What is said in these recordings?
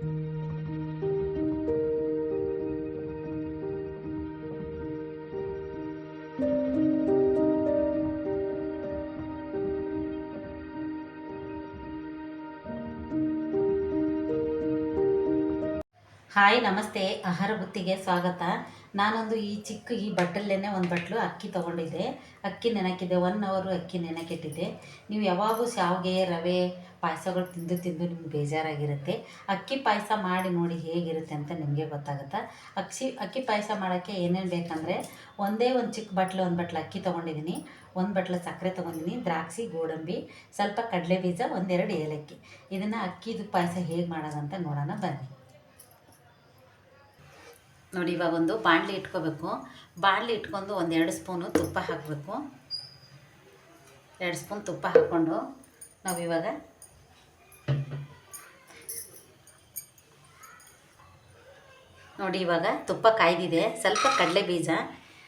Hi ನಮಸ್ತೆ. ಆಹಾರ ಬುತ್ತಿಗೆ ಸ್ವಾಗತ. ನಾನೊಂದು ಈ ಚಿಕ್ಕ ಈ ಬಟ್ಟಲ್ಲೇ ಒಂದು ಬಟ್ಲು ಅಕ್ಕಿ ತೊಗೊಂಡಿದ್ದೆ. ಅಕ್ಕಿ ನೆನಕಿದ್ದೆ ಒನ್ ಅವರು ಅಕ್ಕಿ ನೆನಕಿಟ್ಟಿದ್ದೆ. ನೀವು ಯಾವಾಗೂ ಶಾವಿಗೆ, ರವೆ, ಪಾಯಸಗಳು ತಿಂದು ತಿಂದು ನಿಮ್ಗೆ ಬೇಜಾರಾಗಿರುತ್ತೆ. ಅಕ್ಕಿ ಪಾಯಸ ಮಾಡಿ ನೋಡಿ ಹೇಗಿರುತ್ತೆ ಅಂತ ನಿಮಗೆ ಗೊತ್ತಾಗುತ್ತೆ? ಅಕ್ಕಿ ಅಕ್ಕಿ ಪಾಯಸ ಮಾಡೋಕ್ಕೆ ಏನೇನು ಬೇಕಂದರೆ, ಒಂದೇ ಒಂದು ಚಿಕ್ಕ ಬಟ್ಲು, ಒಂದು ಬಟ್ಲು ಅಕ್ಕಿ ತೊಗೊಂಡಿದ್ದೀನಿ ಒಂದು ಬಟ್ಲು ಸಕ್ಕರೆ ತೊಗೊಂಡಿದ್ದೀನಿ ದ್ರಾಕ್ಷಿ, ಗೋಡಂಬಿ, ಸ್ವಲ್ಪ ಕಡಲೆ ಬೀಜ ಒಂದೆರಡು ಏಲಕ್ಕಿ. ಇದನ್ನು ಅಕ್ಕಿದು ಪಾಯಸ ಹೇಗೆ ಮಾಡೋದಂತ ನೋಡೋಣ, ಬನ್ನಿ. ನೋಡಿ, ಇವಾಗ ಒಂದು ಬಾಣಲಿ ಇಟ್ಕೋಬೇಕು. ಬಾಣಲಿ ಇಟ್ಕೊಂಡು ಒಂದು ಎರಡು ಸ್ಪೂನು ತುಪ್ಪ ಹಾಕಬೇಕು. ಎರಡು ಸ್ಪೂನ್ ತುಪ್ಪ ಹಾಕ್ಕೊಂಡು ನಾವು ಇವಾಗ ನೋಡಿ, ಇವಾಗ ತುಪ್ಪ ಕಾಯ್ದಿದೆ. ಸ್ವಲ್ಪ ಕಡಲೆ ಬೀಜ.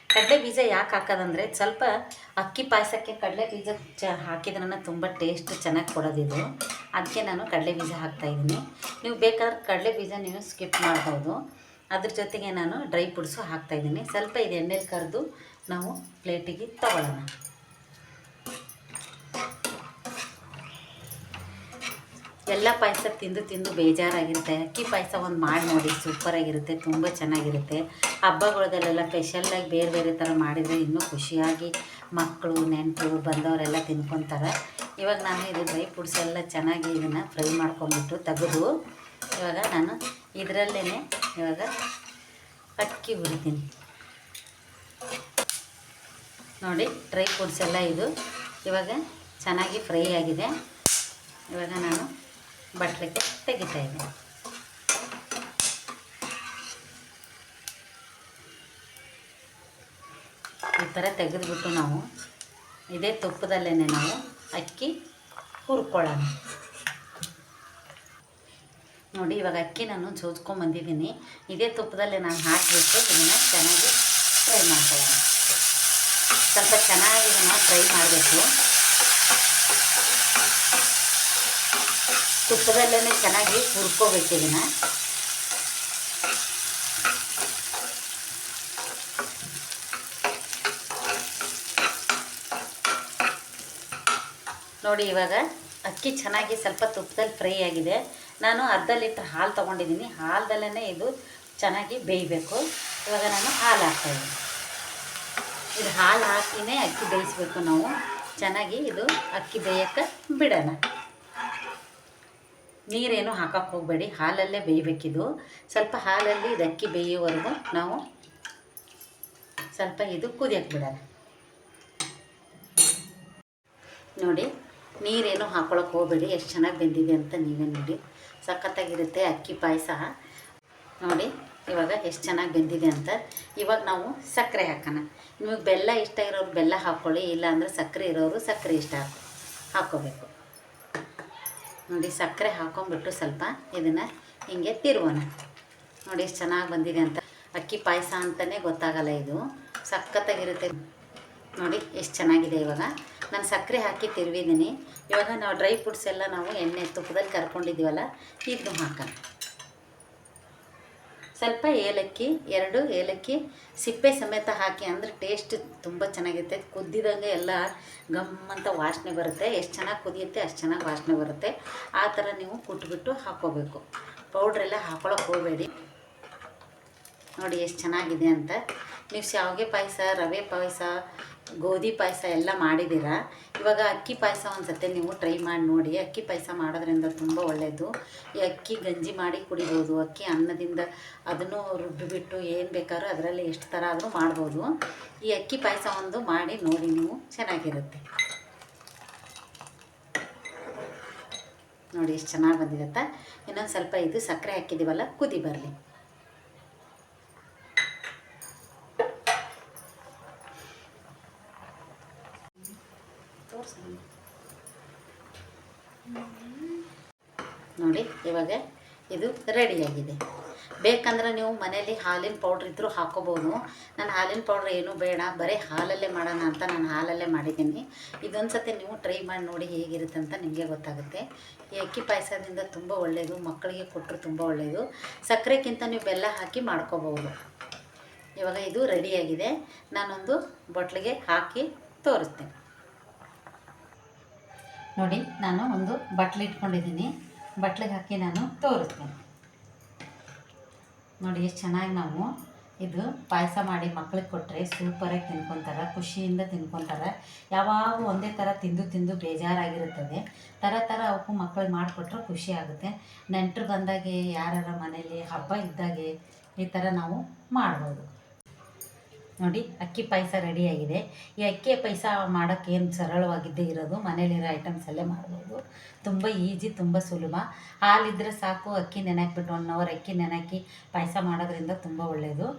ಕಡಲೆ ಬೀಜ ಯಾಕೆ ಹಾಕೋದಂದರೆ ಸ್ವಲ್ಪ ಅಕ್ಕಿ ಪಾಯಸಕ್ಕೆ ಕಡಲೆ ಬೀಜ ಚ ಹಾಕಿದ್ರನ್ನ ತುಂಬ ಟೇಸ್ಟ್ ಚೆನ್ನಾಗಿ ಕೊಡೋದಿದು ಅದಕ್ಕೆ ನಾನು ಕಡಲೆ ಬೀಜ ಹಾಕ್ತಾಯಿದ್ದೀನಿ ನೀವು ಬೇಕಾದ್ರೆ ಕಡಲೆ ಬೀಜ ನೀವು ಸ್ಕಿಪ್ ಮಾಡ್ಬೋದು. ಅದ್ರ ಜೊತೆಗೆ ನಾನು ಡ್ರೈ ಫ್ರೂಟ್ಸು ಹಾಕ್ತಾಯಿದ್ದೀನಿ ಸ್ವಲ್ಪ ಇದು ಎಣ್ಣೆಲಿ ಕರೆದು ನಾವು ಪ್ಲೇಟಿಗೆ ತಗೊಳ್ಳೋಣ. ಎಲ್ಲ ಪಾಯಸ ತಿಂದು ತಿಂದು ಬೇಜಾರಾಗಿರುತ್ತೆ. ಅಕ್ಕಿ ಪಾಯಸ ಒಂದು ಮಾಡಿ ನೋಡಿ, ಸೂಪರಾಗಿರುತ್ತೆ, ತುಂಬ ಚೆನ್ನಾಗಿರುತ್ತೆ. ಹಬ್ಬಗಳದಲ್ಲೆಲ್ಲ ಸ್ಪೆಷಲ್ಲಾಗಿ ಬೇರೆ ಬೇರೆ ಥರ ಮಾಡಿದರೆ ಇನ್ನೂ ಖುಷಿಯಾಗಿ ಮಕ್ಕಳು, ನೆಂಟರು, ಬಂದವರೆಲ್ಲ ತಿನ್ಕೊತಾರೆ. ಇವಾಗ ನಾನು ಇದು ಡ್ರೈ ಫ್ರೂಟ್ಸ್ ಎಲ್ಲ ಚೆನ್ನಾಗಿ ಇದನ್ನು ಫ್ರೈ ಮಾಡ್ಕೊಂಬಿಟ್ಟು ತೆಗೆದು ಇವಾಗ ನಾನು ಇದರಲ್ಲೇ ಇವಾಗ ಅಕ್ಕಿ ಹುರಿತೀನಿ. ನೋಡಿ ಡ್ರೈ ಫ್ರೂಟ್ಸ್ ಎಲ್ಲ ಇದು. ಇವಾಗ ಚೆನ್ನಾಗಿ ಫ್ರೈ ಆಗಿದೆ. ಇವಾಗ ನಾನು ಬಟ್ಲಿಗೆ ತೆಗಿತಾ ಇದ್ದೀನಿ. ಈ ಥರ ತೆಗೆದುಬಿಟ್ಟು ನಾವು ಇದೇ ತುಪ್ಪದಲ್ಲೇ ನಾವು ಅಕ್ಕಿ ಹುರ್ಕೊಳ್ಳೋಣ. ನೋಡಿ, ಇವಾಗ ಅಕ್ಕಿ ನಾನು ಜೋಜ್ಕೊಂಬಂದಿದ್ದೀನಿ ಇದೇ ತುಪ್ಪದಲ್ಲಿ ನಾನು ಹಾಕಿಬಿಟ್ಟು ಇದನ್ನು ಚೆನ್ನಾಗಿ ಫ್ರೈ ಮಾಡ್ಕೊಳ್ಳೋಣ. ಸ್ವಲ್ಪ ಚೆನ್ನಾಗಿ ಇದನ್ನು ಫ್ರೈ ಮಾಡಬೇಕು. ತುಪ್ಪದಲ್ಲೇ ಚೆನ್ನಾಗಿ ಹುರ್ಕೋಬೇಕು ಇದನ್ನು. ನೋಡಿ, ಇವಾಗ ಅಕ್ಕಿ ಚೆನ್ನಾಗಿ ಸ್ವಲ್ಪ ತುಪ್ಪದಲ್ಲಿ ಫ್ರೈ ಆಗಿದೆ. ನಾನು ಅರ್ಧ ಲೀಟ್ರ್ ಹಾಲು ತೊಗೊಂಡಿದ್ದೀನಿ. ಹಾಲದಲ್ಲೇ ಇದು ಚೆನ್ನಾಗಿ ಬೇಯಬೇಕು. ಇವಾಗ ನಾನು ಹಾಲು ಹಾಕ್ತಾಯಿದ್ದೀನಿ ಇದು ಹಾಲು ಹಾಕಿನೇ ಅಕ್ಕಿ ಬೇಯಿಸ್ಬೇಕು ನಾವು. ಚೆನ್ನಾಗಿ ಇದು ಅಕ್ಕಿ ಬೇಯಕ್ಕೆ ಬಿಡೋಣ. ನೀರೇನು ಹಾಕಕ್ಕೆ ಹೋಗಬೇಡಿ. ಹಾಲಲ್ಲೇ ಬೇಯಬೇಕಿದು. ಸ್ವಲ್ಪ ಹಾಲಲ್ಲಿ ಇದು ಅಕ್ಕಿ ಬೇಯೋವರೆಗೂ ನಾವು ಸ್ವಲ್ಪ ಇದು ಕುದಿಯಕ್ಕೆ ಬಿಡೋಣ. ನೋಡಿ ನೀರೇನು ಹಾಕೊಳಕ್ಕೆ ಹೋಗಬೇಡಿ, ಎಷ್ಟು ಚೆನ್ನಾಗಿ ಬೆಂದಿದೆ ಅಂತ ನೀವೇ ನೋಡಿ. ಸಖತ್ತಾಗಿರುತ್ತೆ ಅಕ್ಕಿ ಪಾಯಸ. ನೋಡಿ, ಇವಾಗ ಎಷ್ಟು ಚೆನ್ನಾಗಿ ಬೆಂದಿದೆ ಅಂತ. ಇವಾಗ ನಾವು ಸಕ್ಕರೆ ಹಾಕೋಣ. ನಿಮಗೆ ಬೆಲ್ಲ ಇಷ್ಟ ಇರೋರು ಬೆಲ್ಲ ಹಾಕ್ಕೊಳ್ಳಿ ಇಲ್ಲ ಅಂದರೆ ಸಕ್ಕರೆ ಇರೋರು ಸಕ್ಕರೆ ಇಷ್ಟ ಹಾಕು ಹಾಕ್ಕೋಬೇಕು ನೋಡಿ, ಸಕ್ಕರೆ ಹಾಕೊಂಡ್ಬಿಟ್ಟು ಸ್ವಲ್ಪ ಇದನ್ನು ಹಿಂಗೆ ತಿರುವೋಣ. ನೋಡಿ, ಎಷ್ಟು ಚೆನ್ನಾಗಿ ಬಂದಿದೆ ಅಂತ. ಅಕ್ಕಿ ಪಾಯಸ ಅಂತಲೇ ಗೊತ್ತಾಗಲ್ಲ ಇದು. ಸಖತ್ತಾಗಿರುತ್ತೆ. ನೋಡಿ, ಎಷ್ಟು ಚೆನ್ನಾಗಿದೆ ಇವಾಗ. ನಾನು ಸಕ್ಕರೆ ಹಾಕಿ ತಿರುವಿದ್ದೀನಿ. ಇವಾಗ ನಾವು ಡ್ರೈ ಫ್ರೂಟ್ಸ್ ಎಲ್ಲ ನಾವು ಎಣ್ಣೆ ತುಪ್ಪದಲ್ಲಿ ಕರ್ಕೊಂಡಿದ್ದೀವಲ್ಲ ಇದನ್ನು ಹಾಕೋಣ. ಸ್ವಲ್ಪ ಏಲಕ್ಕಿ, ಎರಡು ಏಲಕ್ಕಿ, ಸಿಪ್ಪೆ ಸಮೇತ ಹಾಕಿ, ಅಂದರೆ ಟೇಸ್ಟ್ ತುಂಬ ಚೆನ್ನಾಗಿರುತ್ತೆ. ಕುದ್ದಿದಂಗೆ ಎಲ್ಲ ಗಮ್ಮಂತ ವಾಸನೆ ಬರುತ್ತೆ. ಎಷ್ಟು ಚೆನ್ನಾಗಿ ಕುದಿಯುತ್ತೆ, ಅಷ್ಟು ಚೆನ್ನಾಗಿ ವಾಸನೆ ಬರುತ್ತೆ. ಆ ಥರ ನೀವು ಕುಟ್ಬಿಟ್ಟು ಹಾಕ್ಕೋಬೇಕು. ಪೌಡ್ರೆಲ್ಲ ಹಾಕೊಳಕ್ಕೆ ಹೋಗಬೇಡಿ. ನೋಡಿ, ಎಷ್ಟು ಚೆನ್ನಾಗಿದೆ ಅಂತ. ನೀವು ಶಾವಿಗೆ ಪಾಯಸ, ರವೆ ಪಾಯಸ ಗೋಧಿ ಪಾಯಸ ಎಲ್ಲ ಮಾಡಿದ್ದೀರಾ? ಇವಾಗ ಅಕ್ಕಿ ಪಾಯಸ ಒಂದು ನೀವು ಟ್ರೈ ಮಾಡಿ ನೋಡಿ. ಅಕ್ಕಿ ಪಾಯಸ ಮಾಡೋದ್ರಿಂದ ತುಂಬ ಒಳ್ಳೆಯದು ಈ ಅಕ್ಕಿ ಗಂಜಿ ಮಾಡಿ ಕುಡಿಬೋದು. ಅಕ್ಕಿ ಅನ್ನದಿಂದ ಅದನ್ನು ರುಬ್ಬಿಬಿಟ್ಟು ಏನು ಬೇಕಾದ್ರೂ ಅದರಲ್ಲಿ ಎಷ್ಟು ಥರ ಆದರೂ ಮಾಡ್ಬೋದು. ಈ ಅಕ್ಕಿ ಪಾಯಸ ಒಂದು ಮಾಡಿ ನೋಡಿ ನೀವು. ಚೆನ್ನಾಗಿರುತ್ತೆ. ನೋಡಿ, ಎಷ್ಟು ಚೆನ್ನಾಗಿ ಬಂದಿರುತ್ತೆ. ಇನ್ನೊಂದು ಸ್ವಲ್ಪ ಇದು ಸಕ್ಕರೆ ಹಾಕಿದ್ದೀವಲ್ಲ ಕುದಿ ಬರಲಿ. ನೋಡಿ, ಇವಾಗ ಇದು ರೆಡಿಯಾಗಿದೆ ಬೇಕಂದ್ರೆ ನೀವು ಮನೇಲಿ ಹಾಲಿನ ಪೌಡ್ರ್ ಇದ್ದರೂ ಹಾಕೋಬೋದು. ನಾನು ಹಾಲಿನ ಪೌಡ್ರ್ ಏನೂ ಬೇಡ, ಬರೀ ಹಾಲಲ್ಲೇ ಮಾಡೋಣ ಅಂತ ನಾನು ಹಾಲಲ್ಲೇ ಮಾಡಿದ್ದೀನಿ. ಇದೊಂದು ಸತಿ ನೀವು ಟ್ರೈ ಮಾಡಿ ನೋಡಿ ಹೇಗಿರುತ್ತೆ ಅಂತ ನಿಮಗೆ ಗೊತ್ತಾಗುತ್ತೆ. ಈ ಅಕ್ಕಿ ಪಾಯಸದಿಂದ ತುಂಬ ಒಳ್ಳೆಯದು ಮಕ್ಕಳಿಗೆ ಕೊಟ್ಟರು ತುಂಬ ಒಳ್ಳೆಯದು ಸಕ್ಕರೆಗಿಂತ ನೀವು ಬೆಲ್ಲ ಹಾಕಿ ಮಾಡ್ಕೋಬೋದು ಇವಾಗ ಇದು ರೆಡಿಯಾಗಿದೆ ನಾನೊಂದು ಬಟ್ಲಿಗೆ ಹಾಕಿ ತೋರಿಸ್ತೇನೆ. ನೋಡಿ, ನಾನು ಒಂದು ಬಟ್ಲು ಇಟ್ಕೊಂಡಿದ್ದೀನಿ. ಬಟ್ಲಿಗೆ ಹಾಕಿ ನಾನು ತೋರಿಸ್ತೀನಿ. ನೋಡಿ, ಎಷ್ಟು ಚೆನ್ನಾಗಿ ನಾವು ಇದು ಪಾಯಸ ಮಾಡಿ ಮಕ್ಳಿಗೆ ಕೊಟ್ಟರೆ ಸೂಪರಾಗಿ ತಿನ್ಕೊತಾರೆ, ಖುಷಿಯಿಂದ ತಿನ್ಕೊತಾರೆ. ಯಾವಾಗ ಒಂದೇ ಥರ ತಿಂದು ತಿಂದು ಬೇಜಾರಾಗಿರುತ್ತದೆ. ಥರ ಥರ ಅವಕ್ಕೂ ಮಕ್ಳಿಗೆ ಮಾಡಿಕೊಟ್ರೆ ಖುಷಿ ಆಗುತ್ತೆ. ನೆಂಟರು ಬಂದಾಗೆ, ಯಾರಾರ ಮನೇಲಿ ಹಬ್ಬ ಇದ್ದಾಗೆ ಈ ಥರ ನಾವು ಮಾಡ್ಬೋದು. ನೋಡಿ, ಅಕ್ಕಿ ಪಾಯಸ ರೆಡಿಯಾಗಿದೆ ಈ ಅಕ್ಕಿ ಪಾಯಸ ಮಾಡೋಕ್ಕೆ ಏನು ಸರಳವಾಗಿದ್ದೇ ಇರೋದು, ಮನೇಲಿರೋ ಐಟಮ್ಸ್ ಅಲ್ಲೇ ಮಾಡ್ಬೋದು. ತುಂಬ ಈಜಿ ತುಂಬ ಸುಲಭ. ಹಾಲಿದ್ರೆ ಸಾಕು, ಅಕ್ಕಿ ನೆನೆಹಾಕ್ಬಿಟ್ಟು ಒನ್ ಅವರ್ ಅಕ್ಕಿ ನೆನೆಹಾಕಿ ಪಾಯಸ ಮಾಡೋದ್ರಿಂದ ತುಂಬ ಒಳ್ಳೆಯದು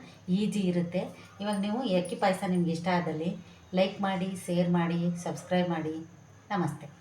ಈಜಿ ಇರುತ್ತೆ. ಇವಾಗ ನೀವು ಈ ಅಕ್ಕಿ ಪಾಯಸ ನಿಮ್ಗೆ ಇಷ್ಟ ಆದಲ್ಲಿ ಲೈಕ್ ಮಾಡಿ ಶೇರ್ ಮಾಡಿ ಸಬ್ಸ್ಕ್ರೈಬ್ ಮಾಡಿ. ನಮಸ್ತೆ.